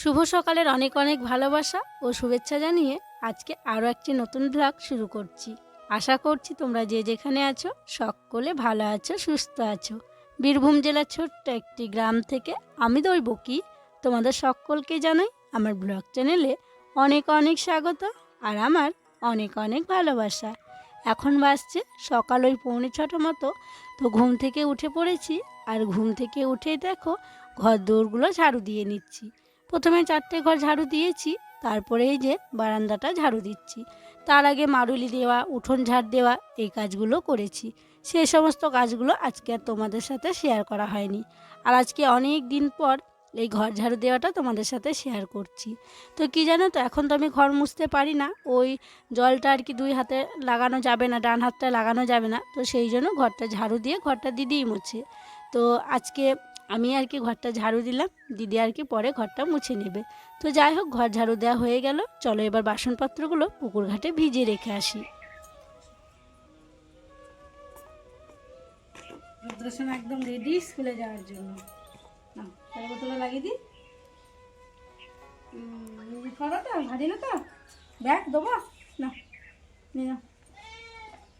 শুভ সকালের অনেক অনেক ভালোবাসা ও শুভেচ্ছা জানিয়ে আজকে আরও একটি নতুন ব্লগ শুরু করছি। আশা করছি তোমরা যে যেখানে আছো সকলে ভালো আছো, সুস্থ আছো। বীরভূম জেলার ছোট্ট একটি গ্রাম থেকে আমি দৈবকী। তোমাদের সকলকে জানাই আমার ব্লগ চ্যানেলে অনেক অনেক স্বাগত আর আমার অনেক অনেক ভালোবাসা। এখন বাজছে সকাল ওই পৌনে ছটা মতো, তো ঘুম থেকে উঠে পড়েছি আর ঘুম থেকে উঠেই দেখো ঘর দৌড়গুলো ঝাড়ু দিয়ে নিচ্ছি। প্রথমে চারটে ঘর ঝাড়ু দিয়েছি, তারপরে এই যে বারান্দাটা ঝাড়ু দিচ্ছি। তার আগে মারুলি দেওয়া, উঠোন ঝাড় দেওয়া, এই কাজগুলো করেছি। সেই সমস্ত কাজগুলো আজকে আর তোমাদের সাথে শেয়ার করা হয়নি। আর আজকে অনেক দিন পর এই ঘর ঝাড়ু দেওয়াটা তোমাদের সাথে শেয়ার করছি। তো কি জানো তো, এখন তো আমি ঘর মুছতে পারি না, ওই জলটা আর কি দুই হাতে লাগানো যাবে না, ডান হাতটা লাগানো যাবে না, তো সেই জন্য ঘরটা ঝাড়ু দিয়ে ঘরটা দিদিই মুছে। তো আজকে আমি আর কি ঘরটা ঝাড়ু দিলাম, দিদি আর কি পরে ঘরটা মুছে নেবে। তো যাই হোক, ঘর ঝাড়ু দেওয়া হয়ে গেল। চলো এবার বাসনপত্রগুলো পুকুর ঘাটে ভিজিয়ে রেখে আসি। একদম রেডি স্কুলে যাওয়ার জন্য। না ভাজি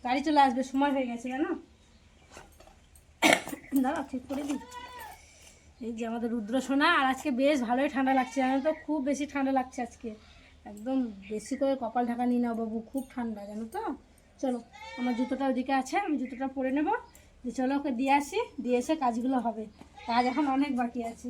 গাড়ি চলে আসবে, সময় হয়ে গেছে, জানো? দাঁড়া ঠিক করে দিই। এই যে আমাদের রুদ্র সোনা, আর আজকে বেশ ভালোই ঠান্ডা লাগছে জানো তো? খুব বেশি ঠান্ডা লাগছে আজকে। একদম বেশি করে কপাল ঢাকা নিয়ে নাও বাবু, খুব ঠান্ডা জানো তো? চলো, আমার জুতোটা ওদিকে আছে, আমি জুতোটা পরে নেব। যে চলো ওকে দিয়ে আসি, দিয়ে এসে কাজগুলো হবে। কাজ এখন অনেক বাকি আছে।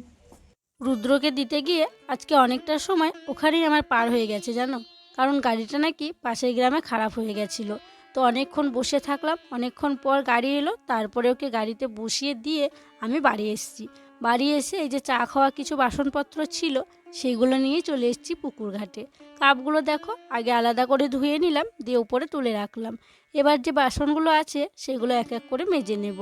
রুদ্রকে দিতে গিয়ে আজকে অনেকটা সময় ওখানেই আমার পার হয়ে গেছে জানো? কারণ গাড়িটা নাকি পাশের গ্রামে খারাপ হয়ে গেছিল। তো অনেকক্ষণ বসে থাকলাম, অনেকক্ষণ পর গাড়ি এলো, তারপরে ওকে গাড়িতে বসিয়ে দিয়ে আমি বাড়ি এসেছি। বাড়ি এসে এই যে চা খাওয়া কিছু বাসনপত্র ছিল, সেগুলো নিয়ে চলে এসেছি পুকুর ঘাটে। কাপগুলো দেখো, আগে আলাদা করে ধুয়ে নিলাম, দিয়ে উপরে তুলে রাখলাম। এবার যে বাসনগুলো আছে, সেগুলো এক এক করে মেজে নেব।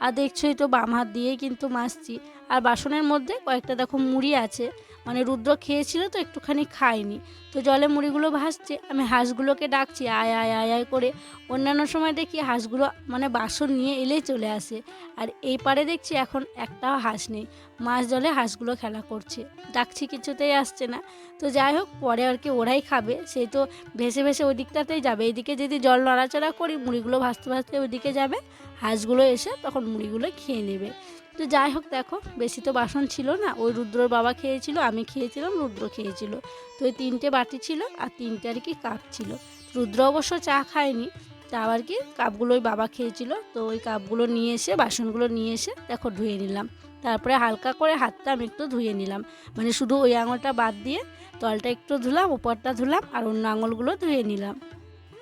আর দেখছোই তো বাম হাত দিয়েই কিন্তু মাজছি। আর বাসনের মধ্যে কয়েকটা দেখো মুড়ি আছে। মানে রুদ্র খেয়েছিল তো একটুখানি খায়নি। তো জলে মুড়িগুলো ভাসছে আমি হাঁসগুলোকে ডাকছি, আয় আয় আয় আয় করে অন্যান্য সময় দেখি হাঁসগুলো মানে বাসন নিয়ে এলেই চলে আসে। আর এই পারে দেখছি এখন একটাও হাঁস নেই মাছ জলে হাঁসগুলো খেলা করছে। ডাকছি, কিছুতেই আসছে না। তো যাই হোক, পরে আর কি ওরাই খাবে সেই তো ভেসে ভেসে ওই দিকটাতেই যাবে। এইদিকে যদি জল নড়াচড়া করি, মুড়িগুলো ভাসতে ভাসতে ওইদিকে যাবে, হাঁসগুলো এসে তখন মুড়িগুলো খেয়ে নেবে। তো যাই হোক দেখো, বেশি তো বাসন ছিল না। ওই রুদ্রর বাবা খেয়েছিল, আমি খেয়েছিলাম, রুদ্র খেয়েছিল। তো ওই তিনটে বাটি ছিল আর তিনটে আর কি কাপ ছিল। রুদ্র অবশ্য চা খায়নি, তা আবার কি কাপগুলো ওই বাবা খেয়েছিল। তো ওই কাপগুলো নিয়ে এসে, বাসনগুলো নিয়ে এসে দেখো ধুয়ে নিলাম। তারপরে হালকা করে হাতটা আমি একটু ধুয়ে নিলাম। মানে শুধু ওই আঙুলটা বাদ দিয়ে তলটা একটু ধুলাম, উপরটা ধুলাম আর অন্য আঙুলগুলো ধুয়ে নিলাম।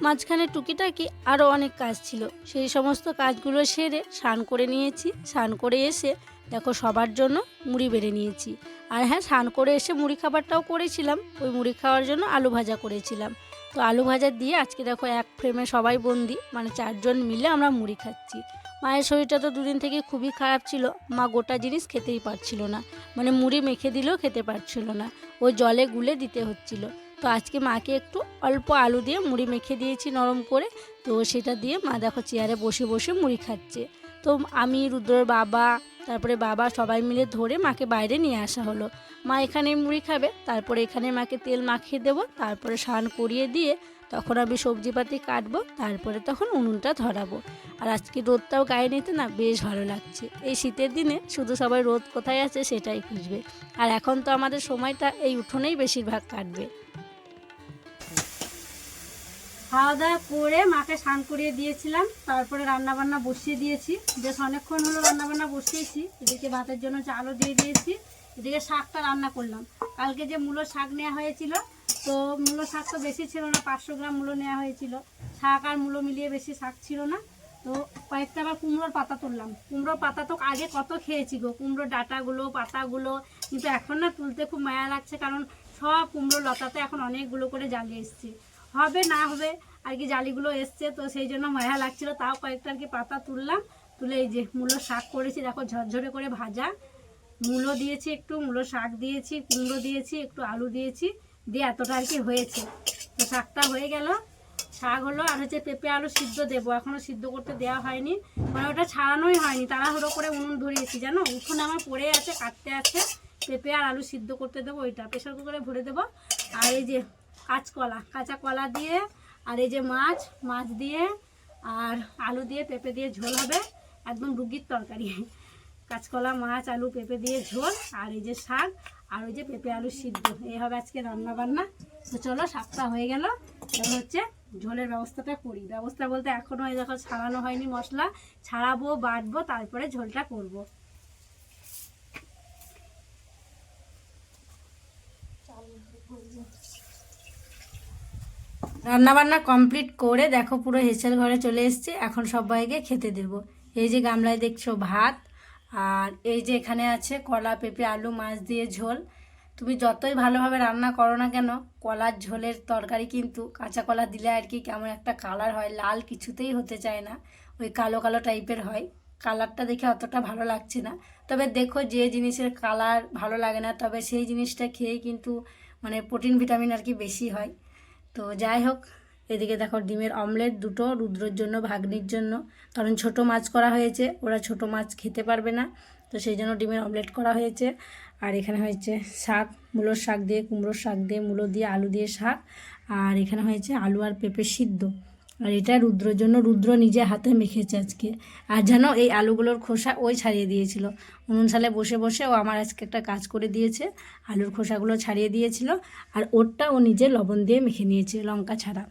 মাঝখানে টুকিটাকি আরও অনেক কাজ ছিল। সেই সমস্ত কাজগুলো সেরে স্নান করে নিয়েছি। স্নান করে এসে দেখো সবার জন্য মুড়ি বেড়ে নিয়েছি। আর হ্যাঁ স্নান করে এসে মুড়ি খাবারটাও করেছিলাম। ওই মুড়ি খাওয়ার জন্য আলু ভাজা করেছিলাম। তো আলু ভাজা দিয়ে আজকে দেখো এক ফ্রেমে সবাই বন্দি মানে চারজন মিলে আমরা মুড়ি খাচ্ছি। মায়ের শরীরটা তো দুদিন থেকে খুবই খারাপ ছিল। মা গোটা জিনিস খেতেই পারছিল না। মানে মুড়ি মেখে দিলেও খেতে পারছিল না। ও জলে গুলে দিতে হচ্ছিল। তো আজকে মাকে একটু অল্প আলু দিয়ে মুড়ি মেখে দিয়েছি নরম করে। তো সেটা দিয়ে মা দেখো চেয়ারে বসে বসে মুড়ি খাচ্ছে। তো আমি, রুদ্রর বাবা, তারপরে বাবা সবাই মিলে ধরে মাকে বাইরে নিয়ে আসা হলো। মা এখানে মুড়ি খাবে, তারপরে এখানে মাকে তেল মাখিয়ে দেবো, তারপরে স্নান করিয়ে দিয়ে তখন আমি সবজিপাতি কাটবো, তারপরে তখন উনুনটা ধরাবো। আর আজকে রোদটাও গায়ে নিতে না বেশ ভালো লাগছে। এই শীতের দিনে শুধু সবাই রোদ কোথায় আছে সেটাই খুঁজবে। আর এখন তো আমাদের সময়টা এই উঠোনেই বেশিরভাগ কাটবে। খাওয়া দাওয়া করে মাকে স্নান করিয়ে দিয়েছিলাম, তারপরে রান্না বান্না বসিয়ে দিয়েছি। বেশ অনেকক্ষণ হলো রান্না বান্না বসিয়েছি, এদিকে ভাতের জন্য চালও দিয়ে দিয়েছি, এদিকে শাকটা রান্না করলাম। কালকে যে মূলো শাক নেওয়া হয়েছিল, তো মূলো শাক তো বেশি ছিল না, পাঁচশো গ্রাম মূলো নেওয়া হয়েছিল। শাক আর মূলো মিলিয়ে বেশি শাক ছিল না, তো কয়েকটা আবার কুমড়োর পাতা তুললাম। কুমড়োর পাতা তো আগে কত খেয়েছি গো কুমড়োর ডাটাগুলো, পাতাগুলো, কিন্তু এখন না তুলতে খুব মায়া লাগছে, কারণ সব কুমড়ো লতাতে এখন অনেকগুলো করে জ্বালিয়ে এসছে। হবে, না হবে, আর কি জালিগুলো এসছে, তো সেই জন্য মায়া লাগছিল। তাও কয়েকটা আর কি পাতা তুললাম, তুলে এই যে মূলো শাক করেছি, দেখো ঝরঝরে করে ভাজা। মূলো দিয়েছি একটু, মূলো শাক দিয়েছি, কুমড়ো দিয়েছি, একটু আলু দিয়েছি, দিয়ে এতটা আর কি হয়েছে। তো শাকটা হয়ে গেল, শাক হলো, আর হচ্ছে পেঁপে আলু সিদ্ধ দেবো এখনও সিদ্ধ করতে দেওয়া হয়নি মানে ওটা ছাড়ানোই হয়নি, তাড়াহুড়ো করে উনুন ধরিয়েছি, জানো? উঠোনে আমার পড়ে আছে, কাটতে আছে, পেঁপে আর আলু সিদ্ধ করতে দেবো, ওইটা প্রেশার কুকারে ভরে দেবো। আর এই যে কাঁচকলা কাঁচা কলা দিয়ে আর এই যে মাছ মাছ দিয়ে আর আলু দিয়ে পেঁপে দিয়ে ঝোল হবে, একদম রুগীর তরকারি। কাঁচকলা মাছ, আলু, পেঁপে দিয়ে ঝোল আর এই যে শাক আর ওই যে পেঁপে আলু সিদ্ধ এই হবে আজকে রান্না বান্না। তো চলো শাকটা হয়ে গেল। এবার হচ্ছে ঝোলের ব্যবস্থাটা করি। ব্যবস্থা বলতে এখনও এই দেখো ছাড়ানো হয়নি মশলা, ছাড়াবো, বাটবো, তারপরে ঝোলটা করব। রান্নাবান্না কমপ্লিট করে দেখো পুরো হেসেল ঘরে চলে এসেছি। এখন সবাইকে খেতে দেব। এই যে গামলায় দেখছ ভাত, আর এই যে এখানে আছে কলা, পেঁপে, আলু, মাছ দিয়ে ঝোল। তুমি যতই ভালোভাবে রান্না করো না কেন, কলার ঝোলের তরকারি কিন্তু কাঁচা কলা দিলে আর কি কেমন একটা কালার হয়, লাল কিছুতেই হতে চায় না। ওই কালো কালো টাইপের হয়। কালারটা দেখে অতটা ভালো লাগছে না। তবে দেখো যে জিনিসের কালার ভালো লাগে না, তবে সেই জিনিসটা খেয়ে কিন্তু মানে প্রোটিন ভিটামিন আর কি বেশি হয়। তো যাই হোক, এদিকে দেখো ডিমের অমলেট দুটো, রুদ্রর জন্য, ভাগ্নির জন্য। কারণ ছোট মাছ করা হয়েছে, ওরা ছোট মাছ খেতে পারবে না, তো সেই জন্য ডিমের অমলেট করা হয়েছে। আর এখানে হয়েছে শাক, মূলোর শাক দিয়ে, কুমড়োর শাক দিয়ে, মূলো দিয়ে, আলু দিয়ে শাক। আর এখানে হয়েছে আলু আর পেঁপে সিদ্ধ। আর এটা রুদ্রর জন্য রুদ্র নিজে হাতে মেখেছে আজকে। আর যেন এই আলুগুলোর খোসা ওই ছাড়িয়ে দিয়েছিল। উনুন সালে বসে বসে ও আমার আজকে একটা কাজ করে দিয়েছে। আলুর খোসাগুলো ছাড়িয়ে দিয়েছিল আর ওরটা ও নিজে লবণ দিয়ে মেখে নিয়েছে লঙ্কা ছাড়া।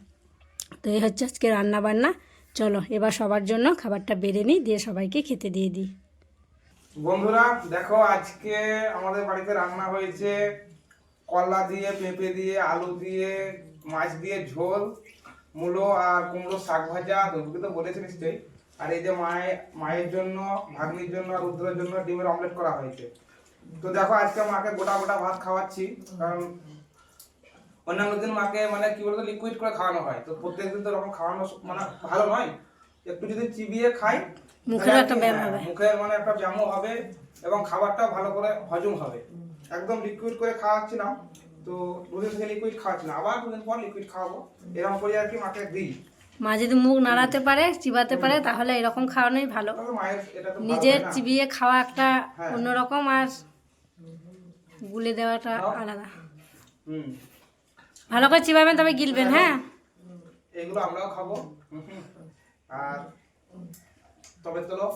তো এই হচ্ছে আজকে রান্না বান্না চলো, এবার সবার জন্য খাবারটা বেড়ে নিই, দিয়ে সবাইকে খেতে দিয়ে দিই। বন্ধুরা, দেখো আজকে আমাদের বাড়িতে রান্না হয়েছে কলা দিয়ে, পেঁপে দিয়ে, আলু দিয়ে, মাছ দিয়ে ঝোল। মূলো আর কুমড়ো শাক ভাজা তোকে তো বলেছি নিশ্চয়ই। আর এই যে মায়ের মায়ের জন্য ভাগ্নির জন্য আর রুদ্রের জন্য ডিমের অমলেট করা হয়েছে। তো দেখো আজকে মাকে গোটা গোটা ভাত খাওয়াচ্ছি কারণ অন্যান্য দিন মাকে মানে কি বলতো লিকুইড করে খাওয়ানো হয়। তো প্রত্যেকদিন তো এরকম খাওয়ানো মানে ভালো নয়। একটু যদি চিবিয়ে খাই মুখেরও তাহলে একটা ব্যায়াম হবে। মুখের মানে একটা ব্যায়ামও হবে এবং খাবারটাও ভালো করে হজম হবে। একদম লিকুইড করে খাওয়াচ্ছিলাম তো দুদিন থেকে লিকুইড খাওয়াচ্ছিলাম আবার দুদিন পর লিকুইড খাওয়াবো। এরকম করে আর কি মাকে দিই। মা যদি মুখ নাড়াতে পারে চিবাতে পারে তাহলে এরকম খাওয়ানোই ভালো। নিজের চিবিয়ে খাওয়া একটা হ্যাঁ। অন্যরকম আর গুলে দেওয়াটা আলাদা। ভালো করে চিবাবেন তবে গিলবেন হ্যাঁ? এগুলো আমরাও খাব। আর তবে চলো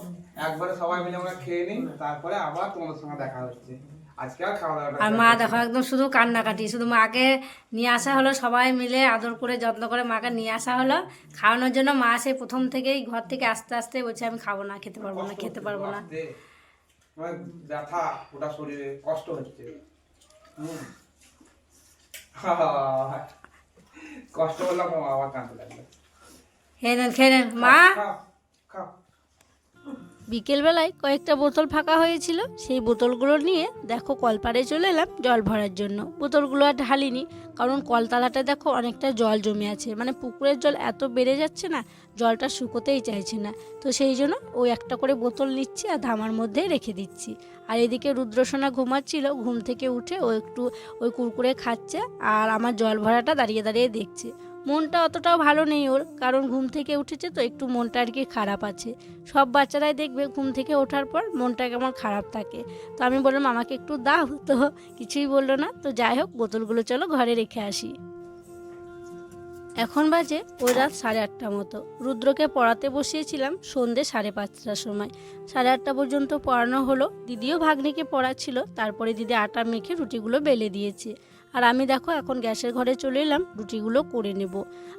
একবারে সবাই মিলে আমরা খেয়ে নিই তারপরে আবার তোমাদের সঙ্গে দেখা হচ্ছে। আর মা দেখো একদম শুধু কান্নাকাটি শুধু মাকে নিয়ে আসা হলো সবাই মিলে আদর করে যত্ন করে মাকে নিয়ে আসা হলো। খাওয়ানোর জন্য মা সে প্রথম থেকেই ঘর থেকে আস্তে আস্তে বলছে আমি খাব না খেতে পারব না খেতে পারব না। ব্যথা গোটা শরীরে কষ্ট হচ্ছে। কষ্ট বললাম আবার কাঁদতে লাগল খেয়ে নেন খেয়ে নেন। মা? খাও বিকেলবেলায় কয়েকটা বোতল ফাঁকা হয়েছিল। সেই বোতলগুলো নিয়ে দেখো কলপাড়ে চলে এলাম জল ভরার জন্য। বোতলগুলো আর ঢালিনি, কারণ কলতলাটা দেখো অনেকটা জল জমে আছে। মানে পুকুরের জল এত বেড়ে যাচ্ছে না, জলটা শুকোতেই চাইছে না। তো সেই জন্য ওই একটা করে বোতল নিচ্ছি আর ধামার মধ্যেই রেখে দিচ্ছি। আর এদিকে রুদ্রসোনা ঘুমাচ্ছিল, ঘুম থেকে উঠে ও একটু ওই কুরকুরে খাচ্ছে আর আমার জল ভরাটা দাঁড়িয়ে দাঁড়িয়ে দেখছে। মনটা অতটাও ভালো নেই ওর, কারণ ঘুম থেকে উঠেছে তো একটু মনটা আর কি খারাপ আছে। সব বাচ্চারাই দেখবে ঘুম থেকে ওঠার পর মনটা কেমন খারাপ থাকে। তো আমি বললাম, আমাকে একটু দাও। তো কিছুই বলল না। তো যাই হোক, বোতলগুলো চলো ঘরে রেখে আসি। এখন বাজে ওই রাত সাড়ে আটটা মতো। রুদ্রকে পড়াতে বসিয়েছিলাম সন্ধে সাড়ে পাঁচটার সময়। সাড়ে আটটা পর্যন্ত পড়ানো হলো। দিদিও ভাগ্নিকে পড়াচ্ছিল, তারপরে দিদি আটা মেখে রুটিগুলো বেলে দিয়েছে। আর আমি দেখো এখন গ্যাসের ঘরে চলে এলাম রুটিগুলো করে নেব।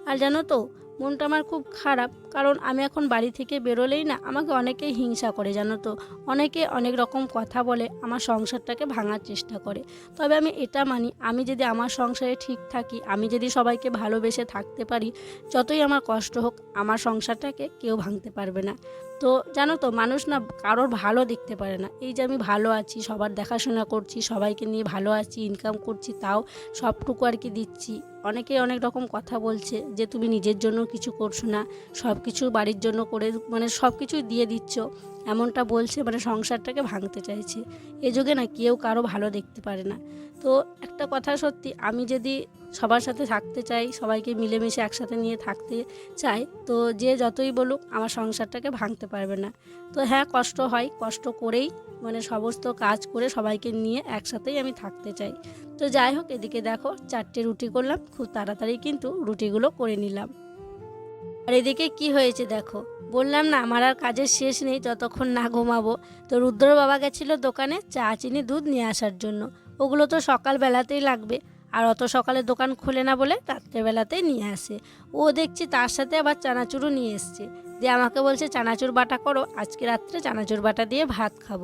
আর জানো তো মনটা আমার খুব খারাপ, কারণ আমি এখন বাড়ি থেকে বেরোলেই না আমাকে অনেকেই হিংসা করে, জানো তো। অনেকে অনেক রকম কথা বলে, আমার সংসারটাকে ভাঙার চেষ্টা করে। তবে আমি এটা মানি, আমি যদি আমার সংসারে ঠিক থাকি, আমি যদি সবাইকে ভালোবেসে থাকতে পারি, যতই আমার কষ্ট হোক, আমার সংসারটাকে কেউ ভাঙতে পারবে না। তো জানো তো, মানুষ না কারোর ভালো দেখতে পারে না। এই যে আমি ভালো আছি, সবার দেখাশোনা করছি, সবাইকে নিয়ে ভালো আছি ইনকাম করছি, তাও সবটুকু আর কি দিচ্ছি। অনেকে অনেক রকম কথা বলছে যে, তুমি নিজের জন্য কিছু করছ না। সব কিছু বাড়ির জন্য করে মানে সব কিছুই দিয়ে দিচ্ছ। এমনটা বলছে মানে সংসারটাকে ভাঙতে চাইছে। এ যুগে না কেউ কারও ভালো দেখতে পারে না। তো একটা কথা সত্যি, আমি যদি সবার সাথে থাকতে চাই, সবাইকে মিলেমিশে একসাথে নিয়ে থাকতে চাই, তো যে যতই বলুক, আমার সংসারটাকে ভাঙতে পারবে না। তো হ্যাঁ কষ্ট হয়, কষ্ট করেই মানে সমস্ত কাজ করে সবাইকে নিয়ে একসাথেই আমি থাকতে চাই। তো যাই হোক, এদিকে দেখো, চারটে রুটি করলাম, খুব তাড়াতাড়ি কিন্তু রুটিগুলো করে নিলাম। আর এদিকে কি হয়েছে দেখো বললাম না, আমার আর কাজের শেষ নেই যতক্ষণ না ঘুমাবো। তো রুদ্র বাবা গেছিল দোকানে চা, চিনি, দুধ নিয়ে আসার জন্য। ওগুলো তো সকালবেলাতেই লাগবে, আর অত সকালে দোকান খোলে না বলে রাত্রেবেলাতেই নিয়ে আসে। ও দেখছি তার সাথে আবার চানাচুরও নিয়ে এসছে। দিয়ে আমাকে বলছে, চানাচুর বাটা করো, আজকে রাত্রে চানাচুর বাটা দিয়ে ভাত খাব।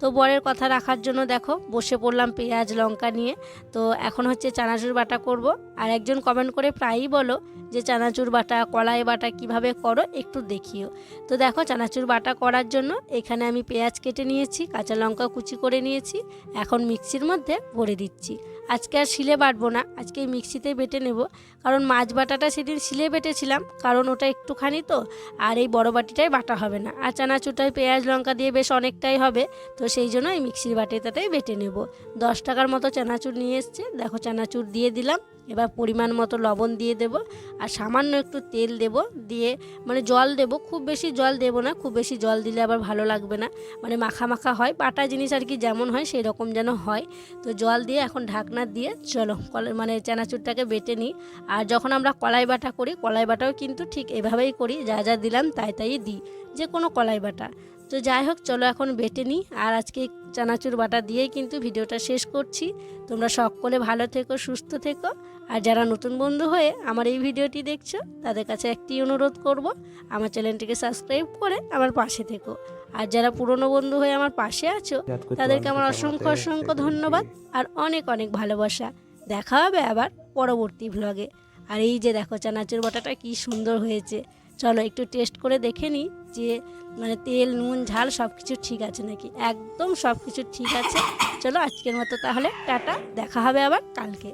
তো বরের কথা রাখার জন্য দেখো, বসে পড়লাম পেঁয়াজ, লঙ্কা নিয়ে। তো এখন হচ্ছে চানাচুর বাটা করব। আর একজন কমেন্ট করে প্রায়ই বলো যে, চানাচুর বাটা, কলাই বাটা কীভাবে করো একটু দেখিও। তো দেখো, চানাচুর বাটা করার জন্য এখানে আমি পেঁয়াজ কেটে নিয়েছি, কাঁচা লঙ্কা কুচি করে নিয়েছি। এখন মিক্সির মধ্যে ভরে দিচ্ছি। আজকে আর শিলে বাটবো না, আজকে এই মিক্সিতেই বেটে নেব। কারণ মাছ বাটাটা সেদিন শিলে বেটেছিলাম, কারণ ওটা একটুখানি তো, আর এই বড় বাটিটাই বাটা হবে না। আর চানাচুরটায় পেঁয়াজ, লঙ্কা দিয়ে বেশ অনেকটাই হবে, তো সেই জন্য এই মিক্সির বাটিটাতেই বেটে নেব। দশ টাকার মতো চানাচুর নিয়ে এসছে, দেখো চানাচুর দিয়ে দিলাম। এবার পরিমাণ মতো লবণ দিয়ে দেব আর সামান্য একটু তেল দেব দিয়ে মানে জল দেব, খুব বেশি জল দেব না, খুব বেশি জল দিলে আবার ভালো লাগবে না। মানে মাখা মাখা হয়, বাটা জিনিস আর কি যেমন হয় সেই রকম যেন হয়। তো জল দিয়ে এখন ঢাকনা দিয়ে চলো মানে চানাচুরটাকে বেটে নিই। আর যখন আমরা কলাই বাটা করি, কলাই বাটাও কিন্তু ঠিক এভাবেই করি, যা যা দিলাম তাই তাই দিই। যে কোনো কলাই বাটা। তো যাই হোক চলো এখন বেটে নিই। আর আজকে চানাচুর বাটা দিয়েই কিন্তু ভিডিওটা শেষ করছি। তোমরা সকলে ভালো থেকো সুস্থ থেকো। আর যারা নতুন বন্ধু হয়ে আমার এই ভিডিওটি দেখছ তাদের কাছে একটি অনুরোধ করব আমার চ্যানেলটিকে সাবস্ক্রাইব করে আমার পাশে থেকো। আর যারা পুরনো বন্ধু হয়ে আমার পাশে আছো তাদেরকে আমার অসংখ্য অসংখ্য ধন্যবাদ আর অনেক অনেক ভালোবাসা। দেখা হবে আবার পরবর্তী ভ্লগে আর এই যে দেখো চানাচুর বাটাটা কি সুন্দর হয়েছে। চলো একটু টেস্ট করে দেখে নিই যে মানে তেল, নুন, ঝাল সব কিছু ঠিক আছে নাকি? একদম সব কিছু ঠিক আছে। চলো আজকের মতো তাহলে টাটা, দেখা হবে আবার কালকে।